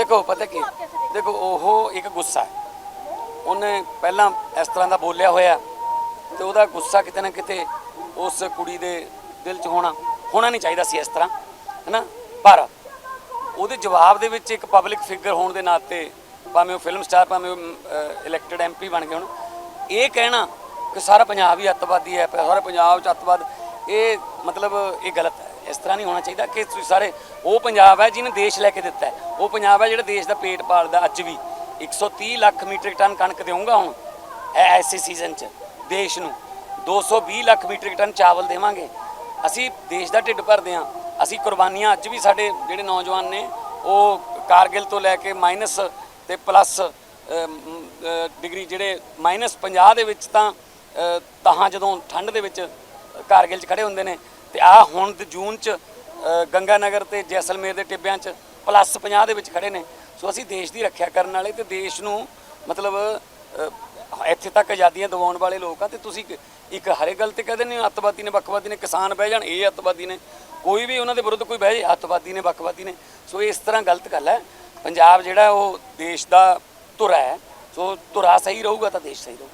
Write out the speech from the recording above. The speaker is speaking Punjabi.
ਦੇਖੋ, ਪਤਾ ਕੀ? ਦੇਖੋ, ਉਹ ਇੱਕ ਗੁੱਸਾ ਹੈ। ਉਹਨੇ ਪਹਿਲਾਂ ਇਸ ਤਰ੍ਹਾਂ ਦਾ ਬੋਲਿਆ ਹੋਇਆ ਤੇ ਉਹਦਾ ਗੁੱਸਾ ਕਿਤੇ ਨਾ ਕਿਤੇ ਉਸ ਕੁੜੀ ਦੇ ਦਿਲ 'ਚ ਹੋਣਾ ਹੋਣਾ ਨਹੀਂ ਚਾਹੀਦਾ ਸੀ ਇਸ ਤਰ੍ਹਾਂ, ਹੈਨਾ? ਪਰ ਉਹਦੇ ਜਵਾਬ ਦੇ ਵਿੱਚ ਇੱਕ ਪਬਲਿਕ ਫਿਗਰ ਹੋਣ ਦੇ ਨਾਤੇ ਭਾਵੇਂ ਉਹ ਫਿਲਮ ਸਟਾਰ ਭਾਵੇਂ ਉਹ ਇਲੈਕਟਡ ਐਮਪੀ ਬਣ ਗਏ ਹੁਣ, ਇਹ ਕਹਿਣਾ ਕਿ ਸਾਰਾ ਪੰਜਾਬ ਹੀ ਅੱਤਵਾਦੀ ਹੈ ਸਾਰਾ ਪੰਜਾਬ 'ਚ ਅੱਤਵਾਦ, ਇਹ ਮਤਲਬ ਇਹ ਗਲਤ ਹੈ। ਇਸ ਤਰ੍ਹਾਂ ਨਹੀਂ ਹੋਣਾ ਚਾਹੀਦਾ ਕਿ ਸਾਰੇ, ਉਹ ਪੰਜਾਬ ਹੈ ਜਿਹਨੇ ਦੇਸ਼ ਲੈ ਕੇ ਦਿੱਤਾ ਹੈ। ਉਹ ਪੰਜਾਬ ਹੈ ਜਿਹੜਾ ਦੇਸ਼ ਦਾ ਪੇਟ ਪਾਲਦਾ ਅੱਜ ਵੀ। 130 ਲੱਖ ਮੀਟ੍ਰਿਕ ਟਨ ਕਣਕ ਦੇਵਾਂਗਾ ਹੁਣ ਐ ਐਸੇ ਸੀਜ਼ਨ 'ਚ ਦੇਸ਼ ਨੂੰ। 220 ਲੱਖ ਮੀਟ੍ਰਿਕ ਟਨ ਚਾਵਲ ਦੇਵਾਂਗੇ। ਅਸੀਂ ਦੇਸ਼ ਦਾ ਢਿੱਡ ਭਰਦੇ ਹਾਂ। ਅਸੀਂ ਕੁਰਬਾਨੀਆਂ ਅੱਜ ਵੀ ਸਾਡੇ ਜਿਹੜੇ ਨੌਜਵਾਨ ਨੇ ਉਹ ਕਾਰਗਿਲ ਤੋਂ ਲੈ ਕੇ ਮਾਈਨਸ ਤੇ ਪਲੱਸ ਡਿਗਰੀ ਜਿਹੜੇ ਮਾਈਨਸ 50 ਦੇ ਵਿੱਚ ਤਾਂ ਅ, ਜਦੋਂ ਠੰਡ ਦੇ ਵਿੱਚ ਕਾਰਗਿਲ 'ਚ ਖੜੇ ਹੁੰਦੇ ਨੇ ਤੇ ਆ ਹੁਣ ਜੂਨ 'ਚ ਅ, ਗੰਗਾ ਨਗਰ ਤੇ ਜੈਸਲਮੇਰ ਦੇ ਟਿੱਬਿਆਂ 'ਚ ਪਲੱਸ 50 ਦੇ ਵਿੱਚ ਖੜੇ ਨੇ। ਸੋ ਅਸੀਂ ਦੇਸ਼ ਦੀ ਰੱਖਿਆ ਕਰਨ ਵਾਲੇ ਤੇ ਦੇਸ਼ ਨੂੰ, ਮਤਲਬ ਇੱਥੇ ਤੱਕ ਆਜ਼ਾਦੀਆਂ ਦਿਵਾਉਣ ਵਾਲੇ ਲੋਕ ਆ ਤੇ ਤੁਸੀਂ ਇੱਕ- ਇੱਕ ਹਰੇ ਗੱਲ ਤੇ ਕਹਦੇ ਨੇ ਅੱਤਵਾਦੀ ਨੇ, ਵੱਖਵਾਦੀ ਨੇ, ਕਿਸਾਨ ਬਹਿ ਜਾਣ, ਇਹ ਅੱਤਵਾਦੀ ਨੇ। ਕੋਈ ਵੀ ਉਹਨਾਂ ਦੇ ਵਿਰੁੱਧ ਕੋਈ ਬਹਿ ਜਾਏ, ਅੱਤਵਾਦੀ ਨੇ, ਵੱਖਵਾਦੀ ਨੇ। ਸੋ ਇਸ ਤਰ੍ਹਾਂ ਗਲਤ ਗੱਲ ਹੈ। ਪੰਜਾਬ ਜਿਹੜਾ ਉਹ ਦੇਸ਼ ਦਾ ਧੁਰਾ ਹੈ, ਸੋ ਧੁਰਾ ਸਹੀ ਰਹੂਗਾ ਤਾਂ ਦੇਸ਼ ਸਹੀ ਰਹੂਗਾ।